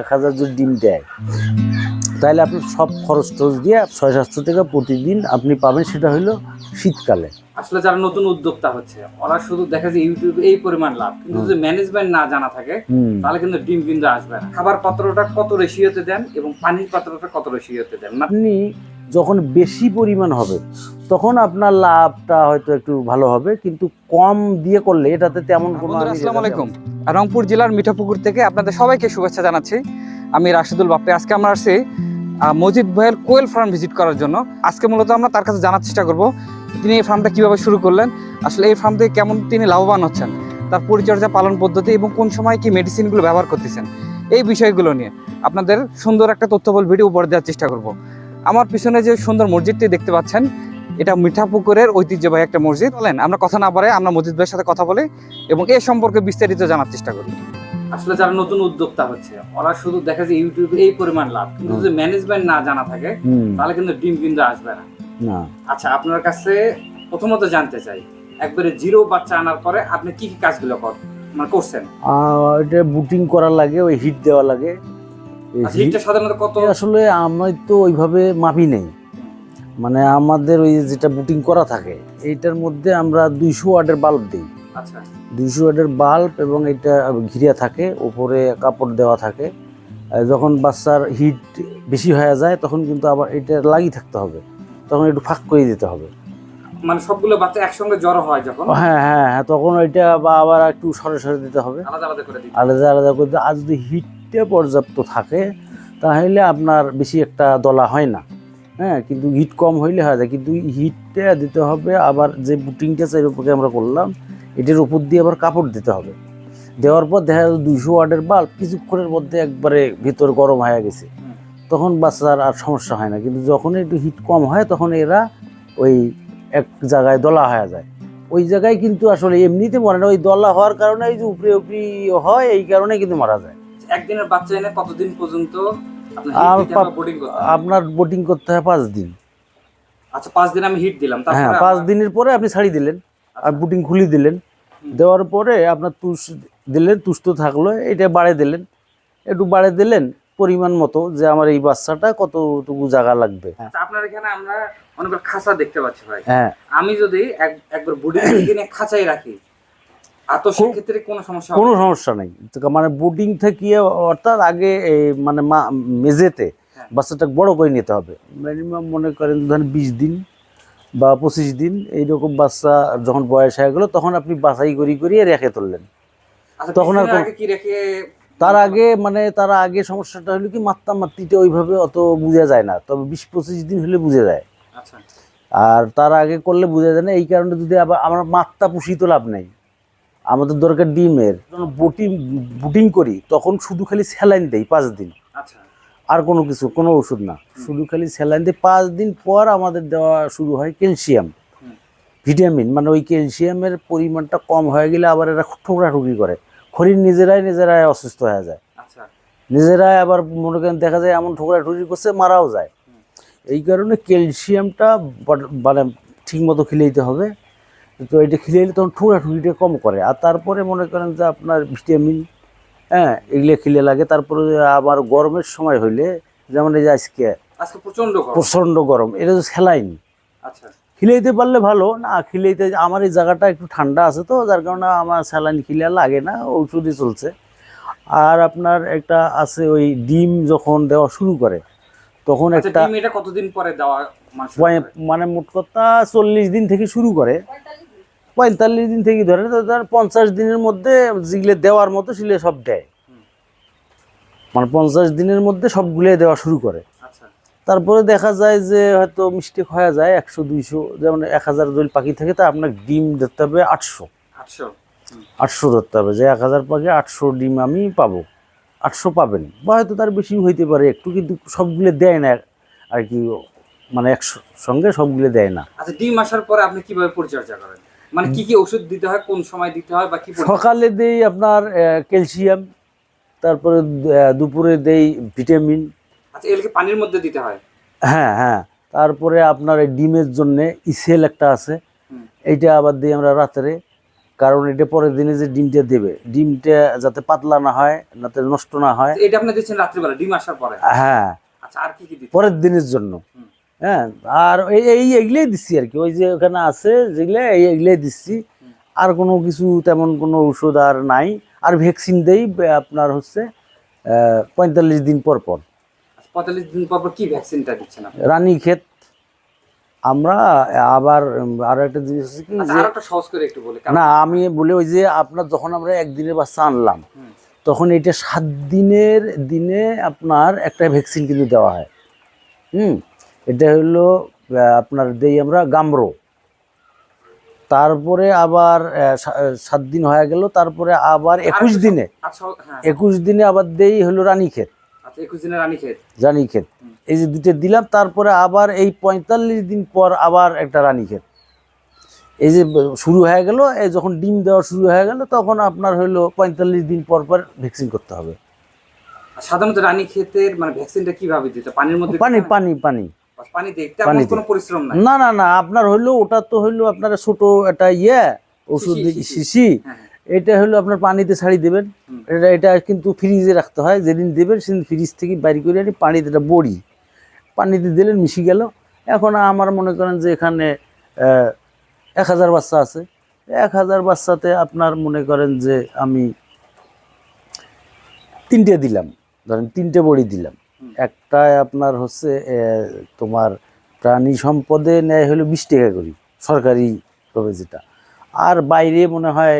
এক হাজার যদি ডিম দেয় তাহলে আপনি সব খরচ টরচ দিয়ে ছয় সাতশো টাকা প্রতিদিন আপনি পাবেন সেটা হলো শীতকালে। আসলে যারা নতুন উদ্যোক্তা হচ্ছে ওরা শুধু দেখা যায় ইউটিউবে এই পরিমাণ লাভ কিন্তু যদি ম্যানেজমেন্ট না জানা থাকে তাহলে কিন্তু ডিম কিন্তু আসবে না। খাবার পাত্রটা কত রেশিওতে দেন এবং পানির পাত্রটা কত রেশিওতে দেন? আপনি যখন বেশি পরিমাণ হবে তখন আপনার লাভটা হয়তো একটু ভালো হবে কিন্তু কম দিয়ে করলে এটাতে তেমন কোনো আসসালামু আলাইকুম। রংপুর জেলার মিঠাপুকুর থেকে আপনাদের সবাইকে শুভেচ্ছা জানাচ্ছি। আমি রাশিদুল বাপ্পে। আজকে আমরা আসছি মজিদ ভাইয়ের কোয়েল ফার্ম ভিজিট করার জন্য। আজকে মূলত আমরা তার কাছে জানার চেষ্টা করব তিনি এই ফার্মটা কীভাবে শুরু করলেন আসলে এই ফার্ম থেকে কেমন তিনি লাভবান হচ্ছেন তার পরিচর্যা পালন পদ্ধতি এবং কোন সময় কি মেডিসিনগুলো ব্যবহার করতেছেন এই বিষয়গুলো নিয়ে। আপনাদের সুন্দর একটা তথ্যবল ভিডিও উপর দেওয়ার চেষ্টা করব। আমার পিছনে যে সুন্দর মসজিদটি দেখতে পাচ্ছেন এটা মিঠাপুকুরের ঐতিহ্যবাহী একটা মসজিদ। বলেন আমরা কথা না পারে আমরা মসজিদ ভাইয়ের সাথে কথা বলি এবং এ সম্পর্কে বিস্তারিত জানার চেষ্টা করি। আসলে যারা নতুন উদ্যোক্তা হচ্ছে ওরা শুধু দেখা যায় ইউটিউবে এই পরিমাণ লাভ কিন্তু যদি ম্যানেজমেন্ট না জানা থাকে তাহলে কিন্তু ডিম কিন্তু আসবে না। আচ্ছা আপনার কাছে প্রথমত জানতে চাই একবারে জিরো বাচ্চা আনার পরে আপনি কি কি কাজগুলো কর মানে করছেন? এটা বুটিং করা লাগে ওই হিট দেওয়া লাগে। হিটটা সাধারণত কত? আসলে আমি তো ওইভাবে মাপি নেই। মানে আমাদের ওই যেটা বুটিং করা থাকে এইটার মধ্যে আমরা দুইশো ওয়াটের বাল্ব দিই। আচ্ছা। দুইশো ওয়াটের বাল্ব এবং এটা ঘিরিয়া থাকে উপরে কাপড় দেওয়া থাকে। যখন বাচ্চার হিট বেশি হয়ে যায় তখন কিন্তু আবার এটা লাগিয়ে থাকতে হবে। তখন একটু ফাঁক করে দিতে হবে। মানে সবগুলো বাচ্চা একসঙ্গে জড়ো হয় যখন? হ্যাঁ হ্যাঁ হ্যাঁ তখন ওইটা বা আবার একটু সরে সরে দিতে হবে। আলাদা আলাদা করে আলাদা আলাদা করে আর যদি হিটটা পর্যাপ্ত থাকে, তাহলে আপনার বেশি একটা দলা হয় না। হ্যাঁ কিন্তু হিট কম হইলে হয় যায়। কিন্তু হিটটা দিতে হবে, আবার যে বুটিংটা এর উপরে আমরা করলাম, এটার উপর দিয়ে আবার কাপড় দিতে হবে। দেওয়ার পর দেখা যাবে দুইশো ওয়াটের বাল্ব কিছুক্ষণের মধ্যে একবারে ভিতর গরম হয়ে গেছে। তখন বাচ্চার আর সমস্যা হয় না। কিন্তু যখন একটু হিট কম হয়, তখন এরা ওই এক জায়গায় দলা হয়ে যায়। ওই জায়গায় কিন্তু আসলে এমনিতে মরে না। ওই দলা হওয়ার কারণে ওই যে উপরে উপরি হয়, এই কারণে কিন্তু মারা যায়। একদিনের বাচ্চা এনে কতদিন পর্যন্ত আপনার বোটিং করতে হয়? পাঁচ দিন। আচ্ছা পাঁচ দিন আমি হিট দিলাম। হ্যাঁ পাঁচ দিনের পরে আপনি ছাড়ি দিলেন আর আচ্ছা, বুটিং খুলে দিলেন। দেওয়ার পরে আপনার তুষ দিলেন তুষ্ট থাকল এটা বাড়ে দিলেন। একটু বাড়ে দিলেন পরিমাণ মতো যে আমার এই বাচ্চাটা কতটুকু জায়গা লাগবে। আচ্ছা, আপনার এখানে আমরা অনেকগুলো খাঁচা দেখতে পাচ্ছি ভাই। হ্যাঁ। আমি যদি একবার কিনে খাঁচাই রাখি কোনো সমস্যা নেই। মানে বোটিং থেকে অর্থাৎ আগে মানে মেঝেতে হ্যাঁ। বাচ্চাটা বড় করে নিতে হবে। মিনিমাম মনে করেন ধরেন বিশ দিন বা পঁচিশ দিন এইরকম বাচ্চা যখন বয়স হয়ে গেলো তখন আপনি বাছাই করি করিয়ে রেখে তুললেন। আচ্ছা তখন আর তার আগে মানে তার আগে সমস্যাটা হলো কি মাত্রা মাত্রিটা ওইভাবে অত বোঝা যায় না। তবে বিশ পঁচিশ দিন হলে বুঝে যায়। আচ্ছা। আর তার আগে করলে বোঝা যায় না এই কারণে যদি আবার আমার মাত্রা পুষি তো লাভ নেই। আমাদের দরকার ডিমের। বুটিং বুটিং করি তখন শুধু খালি স্যালাইন দেই পাঁচ দিন। আচ্ছা। আর কোনো কিছু কোনো ওষুধ না। শুধু খালি স্যালাইন দিয়ে পাঁচ দিন পর আমাদের দেওয়া শুরু হয় ক্যালসিয়াম। ভিটামিন মানে ওই ক্যালসিয়ামের পরিমাণটা কম হয়ে গেলে আবার এরা ঠোকরাঠুকি করে। শরীর নিজেরাই নিজেরাই অসুস্থ হয়ে যায়। আচ্ছা। নিজেরাই আবার মনে করেন দেখা যায় এমন ঠোকরাঠুকি করছে মারাও যায়। এই কারণে ক্যালসিয়ামটা মানে ঠিক মতো খিলাইতে হবে। তো এটা খিলাইলে তখন ঠোকরাঠুকিটা কম করে। আর তারপরে মনে করেন যে আপনার ভিটামিন হ্যাঁ এগুলো খিলে লাগে। তারপরে আবার গরমের সময় হইলে যেমন এই যে আজকে আজকে প্রচণ্ড গরম। প্রচণ্ড গরম। এটা তো স্যালাইন। আচ্ছা। খিলাইতে পারলে ভালো না খিলাইতে আমার এই জায়গাটা একটু ঠান্ডা আছে তো যার কারণে আমার স্যালাইন খিলা লাগে না ওষুধই চলছে। আর আপনার একটা আছে ওই ডিম যখন দেওয়া শুরু করে তখন আচ্ছা একটা কতদিন পরে দেওয়া মানে? মানে মোট কথা চল্লিশ দিন থেকে শুরু করে। পঁয়তাল্লিশ দিন থেকে ধরে তো তার পঞ্চাশ দিনের মধ্যে যেগুলো দেওয়ার মতো সেগুলো সব দেয়। মানে পঞ্চাশ দিনের মধ্যে সবগুলো দেওয়া শুরু করে। আচ্ছা। তারপরে দেখা যায় যে হয়তো মিস্টেক হয়ে যায় একশো দুইশো যেমন এক হাজার দল পাখি থাকে তা আপনার ডিম ধরতে হবে আটশো। আটশো। আটশো ধরতে হবে যে এক হাজার পাখি আটশো ডিম আমি পাবো। আটশো পাবেন। বা হয়তো তার বেশি হইতে পারে একটু কিন্তু সবগুলো দেয় না আর কি মানে একশো সঙ্গে সবগুলো দেয় না। আচ্ছা ডিম আসার পরে আপনি কীভাবে পরিচর্যা করেন? মানে কি কি ওষুধ দিতে হয় কোন সময় দিতে হয় বা কি সকালে দেই আপনার ক্যালসিয়াম তারপরে দুপুরে দেই ভিটামিন। আচ্ছা এগুলোকে পানির মধ্যে দিতে হয়? হ্যাঁ হ্যাঁ। তারপরে আপনার এই ডিমের জন্য ইসেল একটা আছে। এইটা আবার দিই আমরা রাত্রে। কারণ এটা পরের দিনে যে ডিমটা দেবে ডিমটা যাতে পাতলা না হয় যাতে নষ্ট না হয়। এটা আপনি দিচ্ছেন রাত্রিবেলা ডিম আসার পরে? হ্যাঁ। আচ্ছা আর কি কি পরের দিনের জন্য। হ্যাঁ আর এই এই এগুলোই দিচ্ছি আর কি। ওই যে ওখানে আছে যেগুলো এই এগুলোই দিচ্ছি আর কোনো কিছু তেমন কোনো ওষুধ আর নাই। আর ভ্যাকসিন দেই আপনার হচ্ছে পঁয়তাল্লিশ দিন পর পর। আচ্ছা, পঁয়তাল্লিশ দিন পর পর কি ভ্যাকসিনটা দিচ্ছেন রানী ক্ষেত। আমরা আবার আরও একটা জিনিস আছে কি আচ্ছা না আমি বলে ওই যে আপনার যখন আমরা একদিনের বাচ্চা আনলাম তখন এটা সাত দিনের দিনে আপনার একটা ভ্যাকসিন কিন্তু দেওয়া হয়। হুম? এটা হলো আপনার দেই আমরা গামরো। তারপরে আবার সাত দিন হয়ে গেল তারপরে আবার একুশ দিনে। আচ্ছা হ্যাঁ। একুশ দিনে আবার দেই হলো রানীক্ষেত। আচ্ছা রানীক্ষেত। এই যে দুটো দিলাম তারপরে আবার এই পঁয়তাল্লিশ দিন পর আবার একটা রানীক্ষেত। এই যে শুরু হয়ে গেল এই যখন ডিম দেওয়া শুরু হয়ে গেল তখন আপনার হলো পঁয়তাল্লিশ দিন পর পর ভ্যাকসিন করতে হবে। সাধারণত রানী ক্ষেতের মানে ভ্যাকসিনটা কীভাবে দিতে পানির মধ্যে পানি পানি পানি। পানি দেখতে কোনো পরিশ্রম নাই। না না না আপনার হইল ওটা তো হইল আপনার ছোট একটা ইয়ে ওষুধ। শিশি হ্যাঁ হ্যাঁ। এটা হলো আপনার পানিতে ছাড়ি দেবেন। এটা এটা কিন্তু ফ্রিজে রাখতে হয় যেদিন দেবেন সেদিন ফ্রিজ থেকে বাইর করে আনি পানিতে এটা বড়ি। পানিতে দিলেন মিশি গেল। এখন আমার মনে করেন যে এখানে এক হাজার বাচ্চা আছে। এক হাজার বাচ্চাতে আপনার মনে করেন যে আমি তিনটে দিলাম। ধরেন তিনটে বড়ি দিলাম। হুম। একটায় আপনার হচ্ছে তোমার প্রাণী সম্পদে নেয় হলো বিশ টাকা করি সরকারিভাবে যেটা। আর বাইরে মনে হয়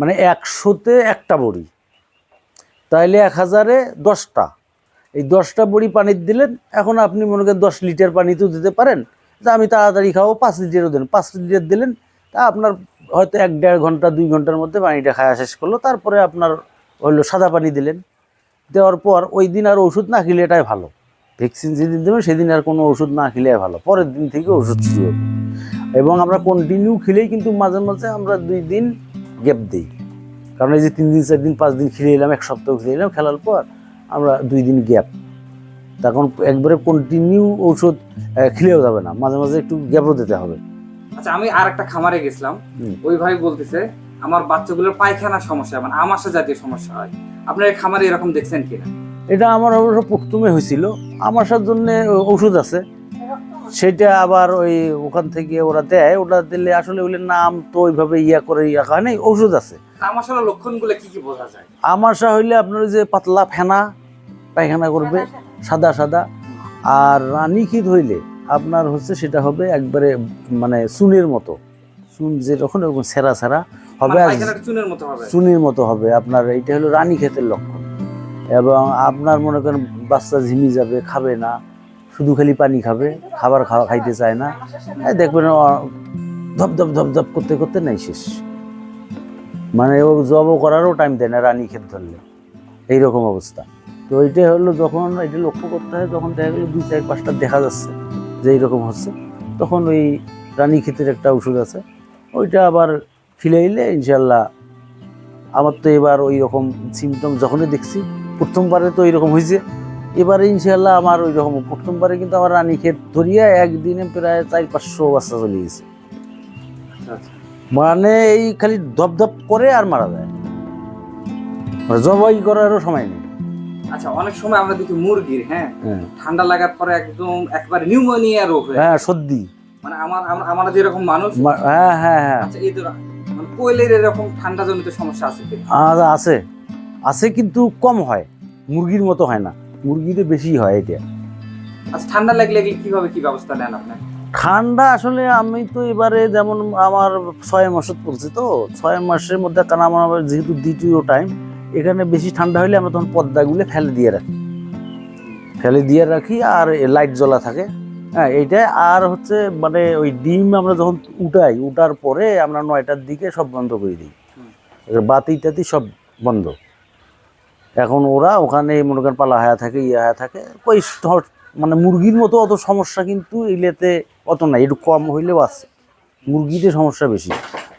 মানে একশোতে একটা বড়ি। তাইলে এক হাজারে দশটা। এই দশটা বড়ি পানির দিলেন, এখন আপনি মনে করেন দশ লিটার পানিতেও দিতে পারেন যে আমি তাড়াতাড়ি খাব, পাঁচ লিটারও দেন, পাঁচ লিটার দিলেন, তা আপনার হয়তো এক দেড় ঘণ্টা, দুই ঘণ্টার মধ্যে পানিটা খাওয়া শেষ করল, তারপরে আপনার হইল সাদা পানি দিলেন। দেওয়ার পর ওই দিন আর ওষুধ না খেলে এটাই ভালো। ভ্যাকসিন যেদিন দেবেন সেদিন আর কোনো ওষুধ না খেলে ভালো। পরের দিন থেকে ওষুধ শুরু হবে। এবং আমরা কন্টিনিউ খেলেই কিন্তু মাঝে মাঝে আমরা দুই দিন গ্যাপ দিই। কারণ এই যে তিন দিন চার দিন পাঁচ দিন খেলে এলাম এক সপ্তাহ খেলে এলাম খেলার পর আমরা দুই দিন গ্যাপ তখন একবারে কন্টিনিউ ঔষধ আহ, খেলেও যাবে না। মাঝে মাঝে একটু গ্যাপও দিতে হবে। আচ্ছা আমি আর একটা খামারে গেছিলাম। ওই ভাই বলতেছে আমার বাচ্চাগুলোর পায়খানা সমস্যা মানে আমাশা জাতীয় সমস্যা হয়। আপনার এই খামারে এরকম দেখছেন কিনা? এটা আমার অবশ্য প্রথমে হয়েছিল। আমাশার জন্য ওষুধ আছে। সেটা আবার ওই ওখান থেকে ওরা দেয়। ওটা দিলে আসলে ওগুলোর নাম তো ওইভাবে ইয়া করে ইয়া হয় নাই ওষুধ আছে। আমাশার লক্ষণগুলো কি কি বোঝা যায়? আমাশা হইলে আপনার ওই যে পাতলা ফেনা পায়খানা করবে সাদা সাদা। আর রানীক্ষিত হইলে আপনার হচ্ছে সেটা হবে একবারে মানে চুনের মতো। চুন যেরকম এরকম সেরা সেরা। হবে মানে আর চুনের মতো হবে। চুনির মতো হবে। আপনার এইটা হলো রানী ক্ষেতের লক্ষণ। এবং আপনার মনে করেন বাচ্চা ঝিমি যাবে খাবে না শুধু খালি পানি খাবে খাবার খাওয়া খাইতে চায় না। দেখবেন ধপ ধপ ধপ ধপ করতে করতে নাই শেষ। মানে ও জবও করারও টাইম দেয় না রানী ক্ষেত ধরলে। এইরকম অবস্থা। তো এইটা হলো যখন এটা লক্ষ্য করতে হয় যখন দেখা গেলো দুই চার পাঁচটা দেখা যাচ্ছে যে এইরকম হচ্ছে। তখন ওই রানী ক্ষেতের একটা ওষুধ আছে। ওইটা আবার খিলাইলে ইনশাল্লাহ আমার তো এবার ওই রকম সিমটম যখনই দেখছি প্রথমবারে তো এরকম হয়েছে। এবারে ইনশাল্লাহ আমার ওই রকম প্রথমবারে কিন্তু আমার রানী ক্ষেত ধরিয়া একদিনে প্রায় চার পাঁচশো বাচ্চা চলে গেছে। আচ্ছা, আচ্ছা। মানে এই খালি ধপ ধপ করে আর মারা যায়। মানে জবাই করারও সময় নেই। আচ্ছা অনেক সময় আমরা দেখি মুরগির হ্যাঁ? হ্যাঁ। ঠান্ডা লাগার পরে একদম একবারে নিউমোনিয়া রোগ হয়ে সর্দি। মানে আমার আমরা- যেরকম মানুষ হ্যাঁ হ্যাঁ হ্যাঁ। আচ্ছা এই কোয়েলের এরকম ঠান্ডা জনিত সমস্যা আছে আর আছে। আছে কিন্তু কম হয়। মুরগির মতো হয় না। মুরগিতে বেশি হয় এটা। আচ্ছা ঠান্ডা লাগলে কি- কীভাবে কি ব্যবস্থা নেন আপনি? ঠান্ডা আসলে আমি তো এবারে যেমন আমার ছয় মাসত পড়ছে তো ছয় মাসের মধ্যে কারণ আমার যেহেতু দ্বিতীয় টাইম এখানে বেশি ঠান্ডা হলে আমরা তখন পর্দাগুলো ফেলে দিয়ে রাখি। ফেলে দিয়ে রাখি আর লাইট জ্বলা থাকে। হ্যাঁ এইটাই আর হচ্ছে মানে ওই ডিম আমরা যখন উঠাই, উঠার পরে আমরা নয়টার দিকে সব বন্ধ করে দিই। বাতি টাতি সব বন্ধ। এখন ওরা ওখানে মনে করেন পালা হায়া থাকে, ইয়া হায়া থাকে। ওই মানে মুরগির মতো অত সমস্যা কিন্তু এগুলোতে অত নাই, একটু কম হইলেও আছে। মুরগিতে সমস্যা বেশি।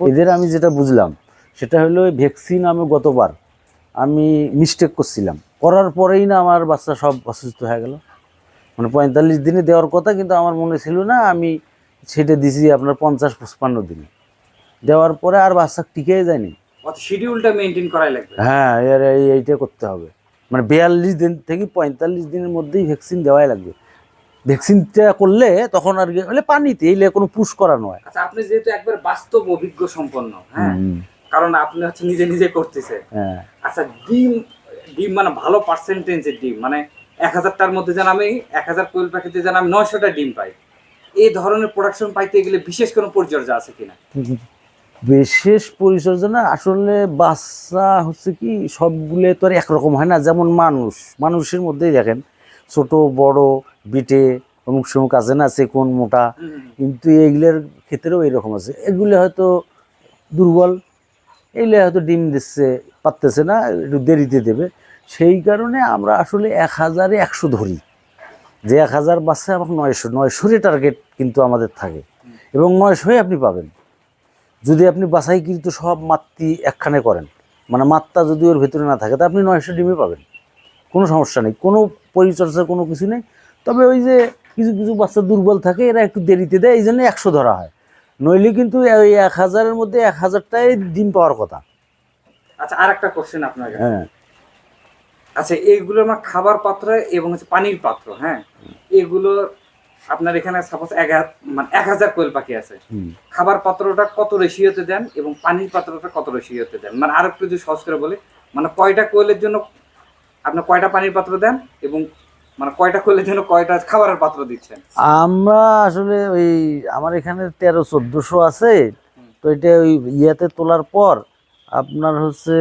এদের আমি যেটা বুঝলাম, সেটা হলো ভ্যাকসিন আমি গতবার আমি মিস্টেক করছিলাম। করার পরেই না আমার বাচ্চা সব অসুস্থ হয়ে গেল। মানে পঁয়তাল্লিশ দিনে দেওয়ার কথা কিন্তু আমার মনে ছিল না আমি সেটা দিছি আপনার পঞ্চাশ পঁচপান্ন দিনে। দেওয়ার পরে আর বাচ্চা টিকে যায়নি। শিডিউলটা মেনটেন করাই লাগবে। হ্যাঁ এর এই- এইটা করতে হবে। মানে বিয়াল্লিশ দিন থেকে পঁয়তাল্লিশ দিনের মধ্যেই ভ্যাকসিন দেওয়াই লাগবে। ভ্যাকসিনটা করলে তখন আর কি হলে পানিতে এলে কোনো পুশ করা নয়। আচ্ছা আপনি যেহেতু একবার বাস্তব অভিজ্ঞ সম্পন্ন হ্যাঁ? কারণ আপনি হচ্ছে নিজে নিজে করতেছে হ্যাঁ। আচ্ছা ডিম ডিম মানে ভালো পার্সেন্টেজের ডিম মানে এক হাজারটার মধ্যে যেন আমি এক হাজার কোয়েল পাখিতে যেন আমি নয়শোটা ডিম পাই। এই ধরনের প্রোডাকশন পাইতে গেলে বিশেষ কোনো পরিচর্যা আছে কিনা? বিশেষ পরিচর্যা না আসলে বাচ্চা হচ্ছে কি সবগুলো তো আর একরকম হয় না যেমন মানুষ। মানুষের মধ্যেই দেখেন ছোট বড় বিটে অমুক সমুক আছে না কোন মোটা। কিন্তু এইগুলোর ক্ষেত্রেও এরকম আছে। এগুলো হয়তো দুর্বল এইগুলো হয়তো ডিম দিচ্ছে পারতেছে না একটু দেরিতে দেবে। সেই কারণে আমরা আসলে এক হাজারে একশো ধরি। যে এক হাজার বাচ্চা আমার নয়শো নয়শোরই টার্গেট কিন্তু আমাদের থাকে। এবং নয়শোই আপনি পাবেন। যদি আপনি বাছাই কিন্তু সব মাত্রি একখানে করেন মানে মাত্রা যদি ওর ভেতরে না থাকে তা আপনি নয়শো ডিমে পাবেন। কোনো সমস্যা নেই। কোনো পরিচর্যার কোনো কিছু নেই। তবে ওই যে কিছু কিছু বাচ্চা দুর্বল থাকে এরা একটু দেরিতে দেয় এই জন্য একশো ধরা হয়। নইলে কিন্তু ওই এক হাজারের মধ্যে এক হাজারটাই ডিম পাওয়ার কথা। আচ্ছা আর একটা কোশ্চেন আপনার হ্যাঁ। আচ্ছা এইগুলো আমার খাবার পাত্র এবং হচ্ছে পানির পাত্র হ্যাঁ? এগুলো আপনার এখানে সাপোজ এক হাজার মানে এক হাজার কোয়েল পাখি আছে। খাবার পাত্রটা কত রেশিওতে দেন এবং পানির পাত্রটা কত রেশিওতে দেন? মানে আরেকটু যদি সহজ করে বলি মানে কয়টা কোয়েলের জন্য আপনি কয়টা পানির পাত্র দেন এবং মানে কয়টা কোয়েলের জন্য কয়টা খাবারের পাত্র দিচ্ছেন? আমরা আসলে ওই আমার এখানে তেরো চোদ্দোশো আছে। তো এটা ওই ইয়েতে তোলার পর আপনার হচ্ছে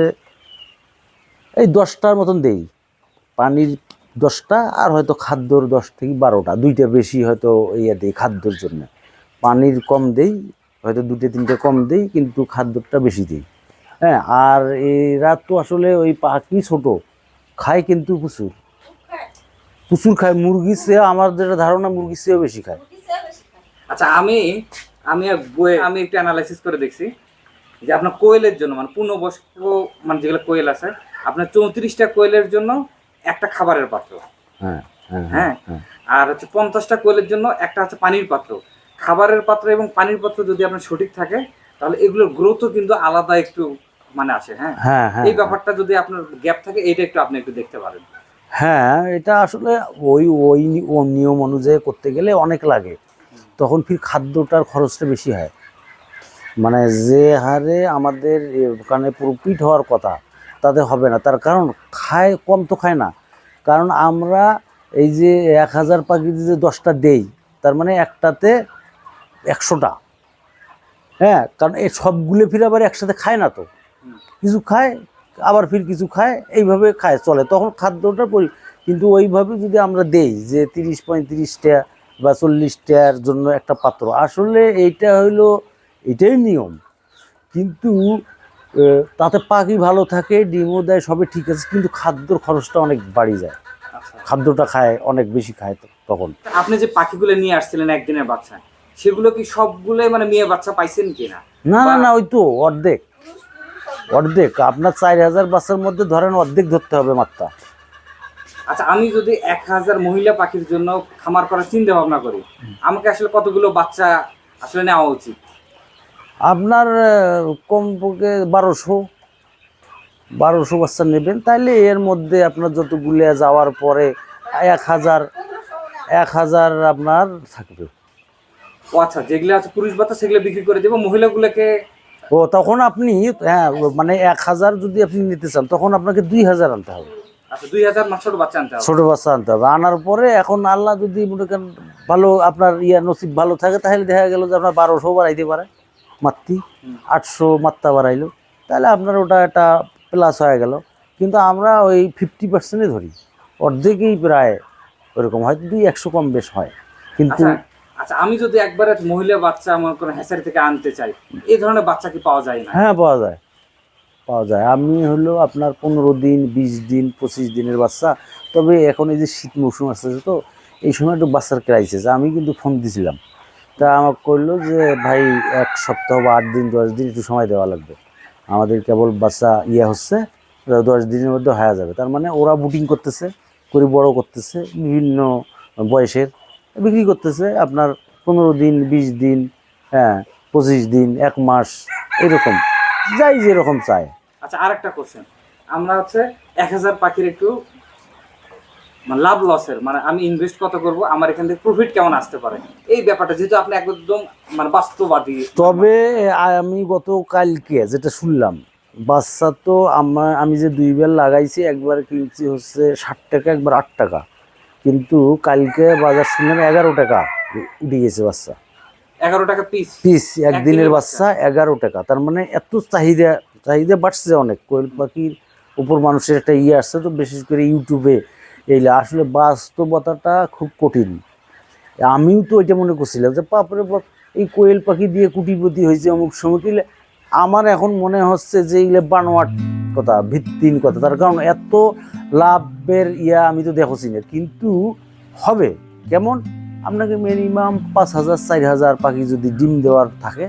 এই দশটার মতন দেই। পানির দশটা আর হয়তো খাদ্যর দশ থেকে বারোটা, দুইটা বেশি হয়তো ইয়ে দেই খাদ্যর জন্য। পানির কম দেই, হয়তো দুটো তিনটে কম দেই, কিন্তু খাদ্যটা বেশি দিই। হ্যাঁ আর এরা তো আসলে ওই পাখি ছোট, খায় কিন্তু প্রচুর। প্রচুর খায় মুরগির চেয়ে আমার যেটা ধারণা মুরগির সেও বেশি খায়। আচ্ছা আমি আমি এক বইয়ে আমি একটু অ্যানালাইসিস করে দেখছি। যে আপনার কোয়েলের জন্য মানে পূর্ণবয়স্ক মানে যেগুলো কোয়েল আছে আপনার চৌত্রিশটা কোয়েলের জন্য একটা খাবারের পাত্র। হ্যাঁ হ্যাঁ হ্যাঁ? হ্যাঁ আর হচ্ছে পঞ্চাশটা কোয়েলের জন্য একটা হচ্ছে পানির পাত্র। খাবারের পাত্র এবং পানির পাত্র যদি আপনার সঠিক থাকে তাহলে এগুলোর গ্রোথও কিন্তু আলাদা একটু মানে আসে হ্যাঁ? এই ব্যাপারটা যদি আপনার গ্যাপ থাকে এটা একটু আপনি একটু দেখতে পারেন। হ্যাঁ এটা আসলে ওই ওই নিয়ম অনুযায়ী করতে গেলে অনেক লাগে। তখন ফির খাদ্যটার খরচটা বেশি হয়। মানে যে হারে আমাদের ওখানে প্রফিট হওয়ার কথা তাতে হবে না। তার কারণ খায়, কম তো খায় না। কারণ আমরা এই যে এক হাজার পাখি যে দশটা দেই, তার মানে একটাতে একশোটা। হ্যাঁ কারণ এই সবগুলো ফির আবার একসাথে খায় না তো। কিছু খায়, আবার ফির কিছু খায়, এইভাবে খায়, চলে। তখন খাদ্যটা পরি, কিন্তু ওইভাবে যদি আমরা দেই যে তিরিশ পঁয়ত্রিশটা বা চল্লিশটার জন্য একটা পাত্র, আসলে এইটা হইল, এটাই নিয়ম। কিন্তু তাতে পাখি ভালো থাকে ডিমও দেয় সবই ঠিক আছে কিন্তু খাদ্যর খরচটা অনেক বাড়ি যায়। আচ্ছা। খাদ্যটা খায় অনেক বেশি খায় তখন। আপনি যে পাখিগুলো নিয়ে আসছিলেন একদিনের বাচ্চা সেগুলো কি সবগুলোই মানে মেয়ে বাচ্চা পাইছেন কিনা? না না না ওই তো অর্ধেক। অর্ধেক আপনার চার হাজার বাচ্চার মধ্যে ধরেন অর্ধেক ধরতে হবে মাত্রা। আচ্ছা আমি যদি এক হাজার মহিলা পাখির জন্য খামার করার চিন্তা ভাবনা করি আমাকে আসলে কতগুলো বাচ্চা আসলে নেওয়া উচিত? আপনার কমপক্ষে বারোশো বারোশো বাচ্চা নেবেন। তাহলে এর মধ্যে আপনার যতগুলো যাওয়ার পরে এক হাজার এক হাজার আপনার থাকবে। ও আচ্ছা যেগুলো আছে পুরুষ বাচ্চা সেগুলো বিক্রি করে দেবো মহিলাগুলোকে? ও তখন আপনি হ্যাঁ মানে এক হাজার যদি আপনি নিতে চান তখন আপনাকে দুই হাজার আনতে হবে। আচ্ছা দুই হাজার মাস ছোট বাচ্চা আনতে হবে? ছোট বাচ্চা আনতে হবে। আনার পরে এখন আল্লাহ যদি মনে করেন ভালো আপনার ইয়া নসিব ভালো থাকে তাহলে দেখা গেল যে আপনার বারোশো বাড়াইতে পারে। মাত্রি আটশো মাত্রা বাড়াইলো। তাহলে আপনার ওটা একটা প্লাস হয়ে গেল। কিন্তু আমরা ওই ফিফটি পার্সেন্টই ধরি। অর্ধেকই প্রায় ওরকম হয়তো দুই একশো কম বেশ হয়। কিন্তু আচ্ছা আচ্ছা আমি যদি একবারে মহিলা বাচ্চা মনে করেন হ্যাচারি থেকে আনতে চাই এই ধরনের বাচ্চা কি পাওয়া যায় না? হ্যাঁ পাওয়া যায়। পাওয়া যায়। আমি হলো আপনার পনেরো দিন বিশ দিন পঁচিশ দিনের বাচ্চা। তবে এখন এই যে শীত মৌসুম আসতেছে তো এই সময় একটু বাচ্চার ক্রাইসিস আমি কিন্তু ফোন দিছিলাম। তা আমাকে করল যে, ভাই, এক সপ্তাহ বা আট দিন, দশ দিন একটু সময় দেওয়া লাগবে। আমাদের কেবল বাচ্চা ইয়ে হচ্ছে দশ দিনের মধ্যে হয়ে যাবে। তার মানে ওরা বুটিং করতেছে, করে বড় করতেছে, বিভিন্ন বয়সের, বিক্রি করতেছে আপনার পনেরো দিন, বিশ দিন হ্যাঁ পঁচিশ দিন, এক মাস, এরকম, যাই যেরকম চায়। আচ্ছা আরেকটা কোশ্চেন আমরা হচ্ছে এক হাজার পাখির একটু লাভ লসের মানে আমি ইনভেস্ট কত করব আমার এখান থেকে প্রফিট কেমন আসতে পারে? এই ব্যাপারটা যেহেতু আপনি একদম মানে বাস্তববাদী। তবে আমি গত কালকে যেটা শুনলাম বাচ্চা তো আমার আমি যে দুই বেল লাগাইছি একবার কিনছি হচ্ছে ষাট টাকা একবার আট টাকা। কিন্তু কালকে বাজার শুনলাম এগারো টাকা উঠে গেছে বাচ্চা। এগারো টাকা পিস পিস একদিনের একদিনের বাচ্চা এগারো টাকা। তার মানে এত চাহিদা চাহিদা বাড়ছে অনেক। কোয়েল পাখির উপর মানুষের একটা ইয়ে আসছে তো বিশেষ করে ইউটিউবে এইলে আসলে বাস্তবতাটা খুব কঠিন। আমিও তো এটা মনে করছিলাম যে, বাপরে বাপ, এই কোয়েল পাখি দিয়ে কুটিপতি হয়েছে অমুক সময়। আমার এখন মনে হচ্ছে যে এইগুলো বানোয়াট কথা, ভিত্তিহীন কথা। তার কারণ এত লাভের ইয়া আমি তো দেখছি না। কিন্তু হবে। কেমন? আপনাকে মিনিমাম পাঁচ হাজার, চার হাজার পাখি যদি ডিম দেওয়ার থাকে,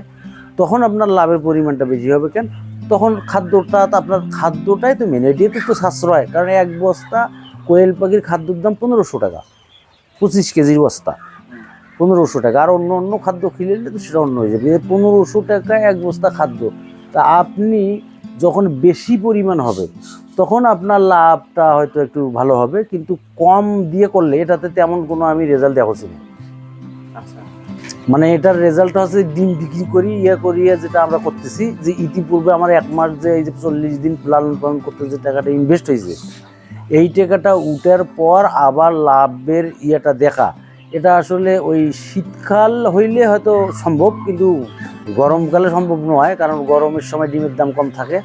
তখন আপনার লাভের পরিমাণটা বেশি হবে। কেন? তখন খাদ্যটা, আপনার খাদ্যটাই তো মেন এটি তো সাশ্রয়। কারণ এক বস্তা কোয়েল পাখির খাদ্যর দাম পনেরোশো টাকা পঁচিশ কেজির বস্তা। পনেরোশো টাকা। আর অন্য অন্য খাদ্য খেলে তো সেটা অন্য হয়ে যাবে। পনেরোশো টাকা এক বস্তা খাদ্য। তা আপনি যখন বেশি পরিমাণ হবে তখন আপনার লাভটা হয়তো একটু ভালো হবে কিন্তু কম দিয়ে করলে এটাতে তেমন কোনো আমি রেজাল্ট দেখছি না। আচ্ছা। মানে এটার রেজাল্ট হচ্ছে ডিম বিক্রি করি ইয়ে করি যেটা আমরা করতেছি যে ইতিপূর্বে আমার এক মাস যে এই যে চল্লিশ দিন লালন পালন করতে যে টাকাটা ইনভেস্ট হয়েছে। এই টাকাটা উঠার পর আবার লাভের ইয়েটা দেখা এটা আসলে ওই শীতকাল হইলে হয়তো সম্ভব কিন্তু গরমকালে সম্ভব নয় কারণ গরমের সময় ডিমের দাম কম থাকে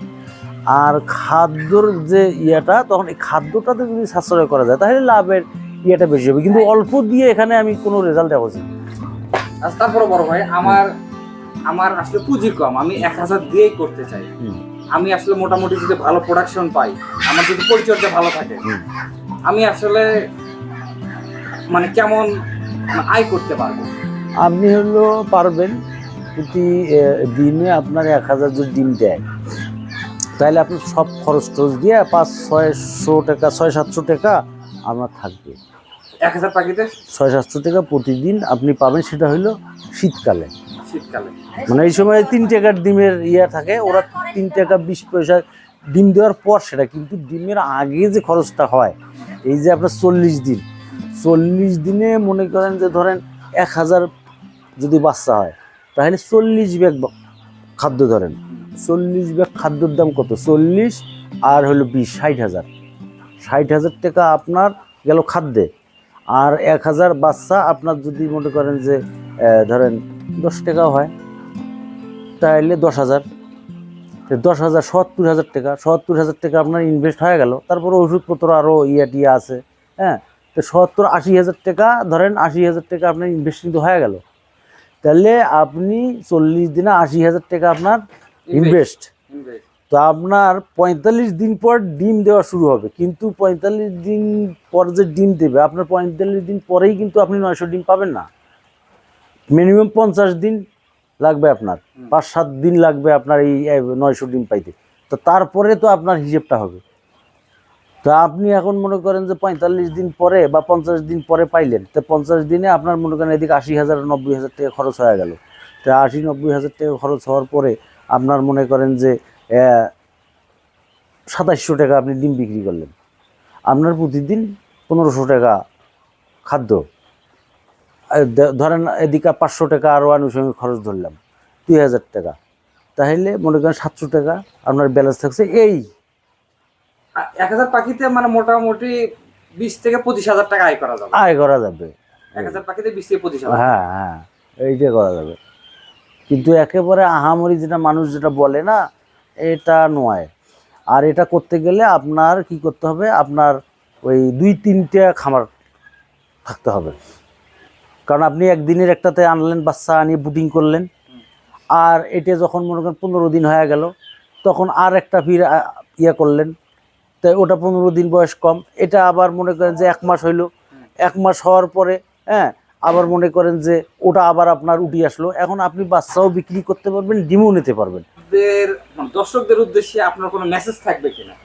আর খাদ্যর যে ইয়েটা তখন এই খাদ্যটাতে যদি সাশ্রয় করা যায় তাহলে লাভের ইয়েটা বেশি হবে কিন্তু অল্প দিয়ে এখানে আমি কোনো রেজাল্ট দেখছি না। তারপরে বড় ভাই আমার আমার আসলে পুঁজি কম আমি এক হাজার দিয়েই করতে চাই। আমি আসলে মোটামুটি যদি ভালো প্রোডাকশন পাই আমার যদি পরিচর্যা ভালো থাকে আমি আসলে মানে কেমন মানে আয় করতে পারব? আপনি হলো পারবেন প্রতি দিনে আপনার এক হাজার যদি ডিম দেয় তাহলে আপনার সব খরচ টরচ দিয়ে পাঁচ ছয়শো টাকা ছয় সাতশো টাকা আপনার থাকবে। এক হাজার পাখিতে ছয় সাতশো টাকা প্রতিদিন আপনি পাবেন সেটা হলো শীতকালে। শীতকালে। মানে এই সময় তিন টাকার ডিমের ইয়ে থাকে, ওরা তিন টাকা বিশ পয়সা ডিম দেওয়ার পর সেটা, কিন্তু ডিমের আগে যে খরচটা হয়, এই যে আপনার চল্লিশ দিন, চল্লিশ দিনে মনে করেন যে ধরেন এক হাজার যদি বাচ্চা হয়, তাহলে চল্লিশ ব্যাগ খাদ্য ধরেন, চল্লিশ ব্যাগ খাদ্যর দাম কত? চল্লিশ আর হলো বিশ, ষাট হাজার। ষাট হাজার টাকা আপনার গেল খাদ্যে, আর এক হাজার বাচ্চা আপনার যদি মনে করেন যে ধরেন দশ টাকাও হয়। তাহলে দশ হাজার। তো দশ হাজার সত্তর হাজার টাকা। সত্তর হাজার টাকা আপনার ইনভেস্ট হয়ে গেল। তারপরে ওষুধপত্র আরও ইয়া টিয়া আছে হ্যাঁ? তো সত্তর আশি হাজার টাকা ধরেন আশি হাজার টাকা আপনার ইনভেস্ট কিন্তু হয়ে গেল। তাহলে আপনি চল্লিশ দিনে আশি হাজার টাকা আপনার ইনভেস্ট। তো আপনার পঁয়তাল্লিশ দিন পর ডিম দেওয়া শুরু হবে। কিন্তু পঁয়তাল্লিশ দিন পর যে ডিম দেবে আপনার পঁয়তাল্লিশ দিন পরেই কিন্তু আপনি নয়শো ডিম পাবেন না। মিনিমাম পঞ্চাশ দিন লাগবে আপনার। পাঁচ সাত দিন লাগবে আপনার এই নয়শো ডিম পাইতে। তো তারপরে তো আপনার হিসেবটা হবে। তো আপনি এখন মনে করেন যে পঁয়তাল্লিশ দিন পরে বা পঞ্চাশ দিন পরে পাইলেন তো পঞ্চাশ দিনে আপনার মনে করেন এদিকে আশি হাজার নব্বই হাজার টাকা খরচ হয়ে গেল। তো আশি নব্বই হাজার টাকা খরচ হওয়ার পরে আপনার মনে করেন যে সাতাশশো টাকা আপনি ডিম বিক্রি করলেন। আপনার প্রতিদিন পনেরোশো টাকা খাদ্য। ধরেন এদিকে পাঁচশো টাকা আরও আনুষঙ্গিক খরচ ধরলাম দুই হাজার টাকা। তাহলে মনে করেন সাতশো টাকা আপনার ব্যালেন্স থাকছে এই। এক হাজার পাখিতে মানে মোটামুটি বিশ থেকে পঁচিশ হাজার টাকা আয় করা যাবে। আয় করা যাবে। এক হাজার পাখিতে বিশ থেকে পঁচিশ হাজার। হ্যাঁ হ্যাঁ এইটা করা যাবে। কিন্তু একেবারে আহামরি যেটা মানুষ যেটা বলে না এটা নয়। আর এটা করতে গেলে আপনার কি করতে হবে? আপনার ওই দুই তিনটে খামার থাকতে হবে। কারণ আপনি একদিনের একটাতে আনলেন বাচ্চা আনিয়ে বুটিং করলেন। আর এটা যখন মনে করেন পনেরো দিন হয়ে গেল তখন আর একটা ফির ইয়ে করলেন। তাই ওটা পনেরো দিন বয়স কম। এটা আবার মনে করেন যে এক মাস হইল। এক মাস হওয়ার পরে হ্যাঁ আবার মনে করেন যে ওটা আবার আপনার উঠি আসলো। এখন আপনি বাচ্চাও বিক্রি করতে পারবেন ডিমও নিতে পারবেন। মানে দর্শকদের উদ্দেশ্যে আপনার কোনো মেসেজ থাকবে কিনা?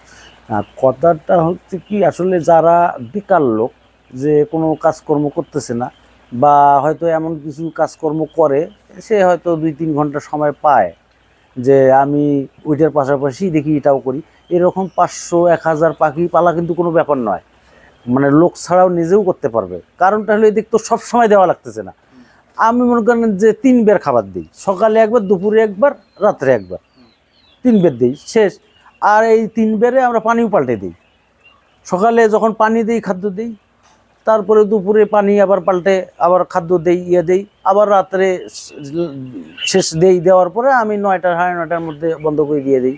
আর কথাটা হচ্ছে কি আসলে যারা বেকার লোক যে কোনো কাজকর্ম করতেছে না বা হয়তো এমন কিছু কাজকর্ম করে, সে হয়তো দুই তিন ঘণ্টা সময় পায় যে আমি ওইটার পাশাপাশি দেখি এটাও করি। এরকম পাঁচশো, এক হাজার পাখি পালা কিন্তু কোনো ব্যাপার নয়। মানে লোক ছাড়াও নিজেও করতে পারবে। কারণটা হলো এদিক তো সব সময় দেওয়া লাগতেছে না। আমি মনে করেন যে তিন বের খাবার দিই। সকালে একবার, দুপুরে একবার, রাত্রে একবার। তিন বের দিই, শেষ। আর এই তিন বেরে আমরা পানিও পাল্টে দিই। সকালে যখন পানি দিই, খাদ্য দিই তারপরে দুপুরে পানি আবার পাল্টে আবার খাদ্য দেই ইয়ে দেই। আবার রাত্রে শেষ দেই দেওয়ার পরে আমি নয়টা সাড়ে নয়টার মধ্যে বন্ধ করে দিয়ে দিই।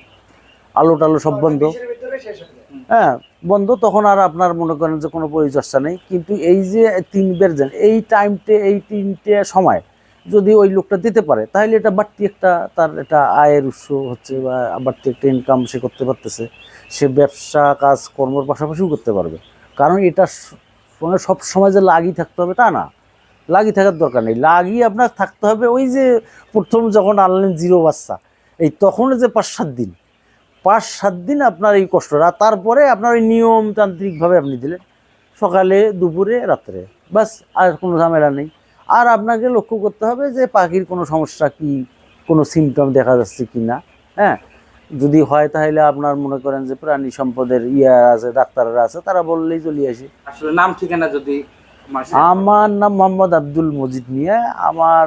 আলো টালো সব বন্ধ। হ্যাঁ বন্ধ, তখন আর আপনার মনে করেন যে কোনো পরিচর্যা নেই। কিন্তু এই যে তিন বের যেন, এই টাইমটে এই তিনটে সময় যদি ওই লোকটা দিতে পারে, তাহলে এটা বাড়তি একটা তার এটা আয়ের উৎস হচ্ছে বা বাড়তি একটা ইনকাম সে করতে পারতেছে। সে ব্যবসা, কাজ, কর্মর পাশাপাশিও করতে পারবে। কারণ এটা সঙ্গে সব সময় যে লাগি থাকতে হবে তা না। লাগি থাকার দরকার নেই। লাগি আপনার থাকতে হবে ওই যে প্রথম যখন আনলেন জিরো বাচ্চা, এই তখন যে পাঁচ সাত দিন। পাঁচ সাত দিন আপনার এই কষ্টটা তারপরে আপনার ওই নিয়মতান্ত্রিকভাবে আপনি দিলেন। সকালে, দুপুরে, রাত্রে। বাস আর কোনো ঝামেলা নেই। আর আপনাকে লক্ষ্য করতে হবে যে পাখির কোনো সমস্যা কি, কোনো সিমটম দেখা যাচ্ছে কি না হ্যাঁ? যদি হয় তাহলে আপনার মনে করেন যে প্রাণী সম্পদের ইয়ে আছে ডাক্তাররা আছে তারা বললেই চলে আসি। আসলে নাম ঠিকানা যদি আমার নাম মোহাম্মদ আব্দুল মজিদ মিয়া। আমার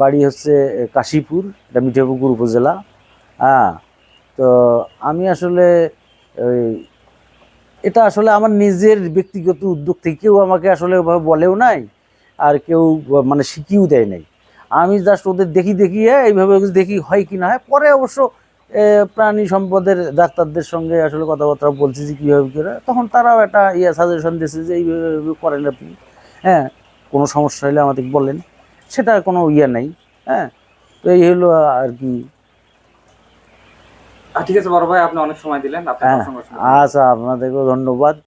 বাড়ি হচ্ছে কাশীপুর এটা মিঠাপুকুর উপজেলা। হ্যাঁ তো আমি আসলে ওই এটা আসলে আমার নিজের ব্যক্তিগত উদ্যোগ থেকে কেউ আমাকে আসলে ওভাবে বলেও নাই আর কেউ মানে শিখিয়েও দেয় নাই। আমি জাস্ট ওদের দেখি দেখি হ্যাঁ, এইভাবে দেখি হয় কি না হয়। পরে অবশ্য প্রাণী সম্পদের ডাক্তারদের সঙ্গে আসলে কথাবার্তা বলছি যে কীভাবে করে। তখন তারাও একটা ইয়ে সাজেশন দিয়েছে যে এইভাবে করেন আপনি। হ্যাঁ কোনো সমস্যা হলে আমাদের বলেন। সেটা কোনো ইয়ে নেই। হ্যাঁ তো এই হলো আর কি। ঠিক আছে বড় ভাই আপনি অনেক সময় দিলেন। হ্যাঁ আচ্ছা আপনাদেরকেও ধন্যবাদ।